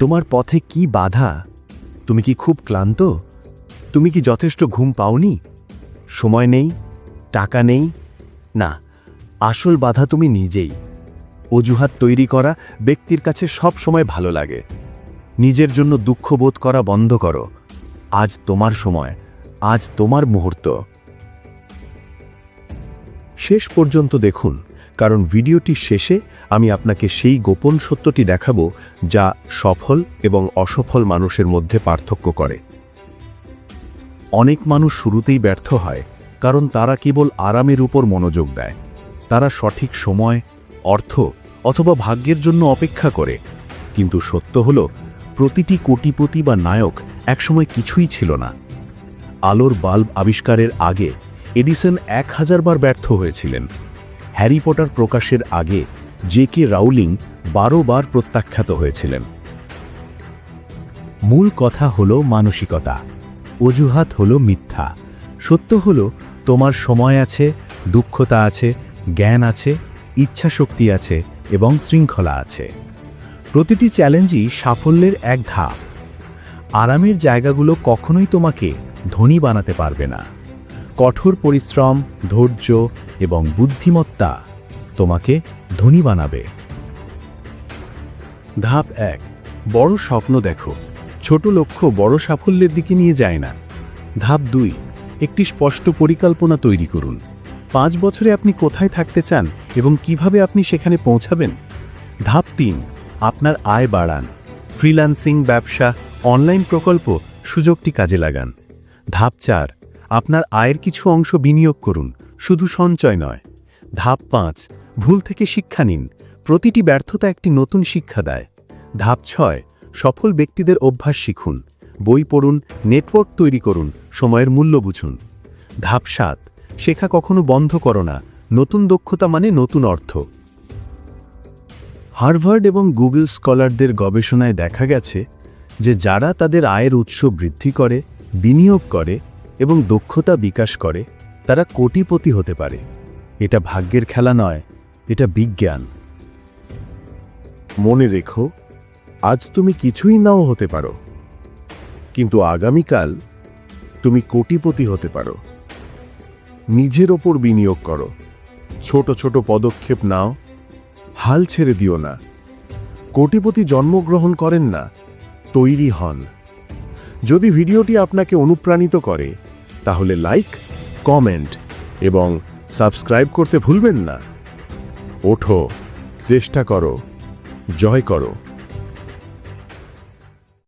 তোমার পথে কি বাধা? তুমি কি খুব ক্লান্ত? তুমি কি যথেষ্ট ঘুম পাওনি? সময় নেই? টাকা নেই? না, আসল বাধা তুমি নিজেই। অজুহাত তৈরি করা ব্যক্তির কাছে সব সময় ভালো লাগে। নিজের জন্য দুঃখ বোধ করা বন্ধ করো। আজ তোমার সময়, আজ তোমার মুহূর্ত। শেষ পর্যন্ত দেখুন। কারণ ভিডিওটি শেষে আমি আপনাকে সেই গোপন সত্যটি দেখাবো যা সফল এবং অসফল মানুষের মধ্যে পার্থক্য করে। অনেক মানুষ শুরুতেই ব্যর্থ হয়, কারণ তারা কেবল আরামের উপর মনোযোগ দেয়। তারা সঠিক সময়, অর্থ অথবা ভাগ্যের জন্য অপেক্ষা করে। কিন্তু সত্য হল, প্রতিটি কোটিপতি বা নায়ক একসময় কিছুই ছিল না। আলোর বাল্ব আবিষ্কারের আগে এডিসন এক হাজারবার ব্যর্থ হয়েছিলেন। হ্যারি পটার প্রকাশের আগে জে কে রাউলিং বারো বার প্রত্যাখ্যাত হয়েছিলেন। মূল কথা হল মানসিকতা, অজুহাত হল মিথ্যা, সত্য হল তোমার সময় আছে, দুঃখতা আছে, জ্ঞান আছে, ইচ্ছাশক্তি আছে এবং শৃঙ্খলা আছে। প্রতিটি চ্যালেঞ্জই সাফল্যের এক ধাপ। আরামের জায়গাগুলো কখনোই তোমাকে ধনী বানাতে পারবে না। কঠোর পরিশ্রম, ধৈর্য এবং বুদ্ধিমত্তা তোমাকে ধনী বানাবে। ধাপ এক, বড় স্বপ্ন দেখো। ছোট লক্ষ্য বড় সাফল্যের দিকে নিয়ে যায় না। ধাপ দুই, একটি স্পষ্ট পরিকল্পনা তৈরি করুন। পাঁচ বছরে আপনি কোথায় থাকতে চান এবং কীভাবে আপনি সেখানে পৌঁছাবেন? ধাপ তিন, আপনার আয় বাড়ান। ফ্রিল্যান্সিং, ব্যবসা, অনলাইন প্রকল্প সুযোগটি কাজে লাগান। ধাপ চার আপনার আয়ের কিছু অংশ বিনিয়োগ করুন, শুধু সঞ্চয় নয়। ধাপ পাঁচ, ভুল থেকে শিক্ষা নিন। প্রতিটি ব্যর্থতা একটি নতুন শিক্ষা দেয়। ধাপ ছয়, সফল ব্যক্তিদের অভ্যাস শিখুন। বই পড়ুন, নেটওয়ার্ক তৈরি করুন, সময়ের মূল্য বুঝুন। ধাপ সাত, শেখা কখনো বন্ধ করো না। নতুন দক্ষতা মানে নতুন অর্থ। হার্ভার্ড এবং গুগল স্কলারদের গবেষণায় দেখা গেছে যে যারা তাদের আয়ের উৎস বৃদ্ধি করে, বিনিয়োগ করে এবং দক্ষতা বিকাশ করে, তারা কোটিপতি হতে পারে। এটা ভাগ্যের খেলা নয়, এটা বিজ্ঞান। মনে রেখো, আজ তুমি কিছুই নাও হতে পারো। কিন্তু আগামীকাল তুমি কোটিপতি হতে পারো। নিজের ওপর বিনিয়োগ করো। ছোট ছোট পদক্ষেপ নাও। হাল ছেড়ে দিও না। কোটিপতি জন্মগ্রহণ করেন না, তৈরি হন। যদি ভিডিওটি আপনাকে অনুপ্রাণিত করে তাহলে লাইক কমেন্ট এবং সাবস্ক্রাইব করতে ভুলবেন না। ওঠো চেষ্টা করো জয় করো।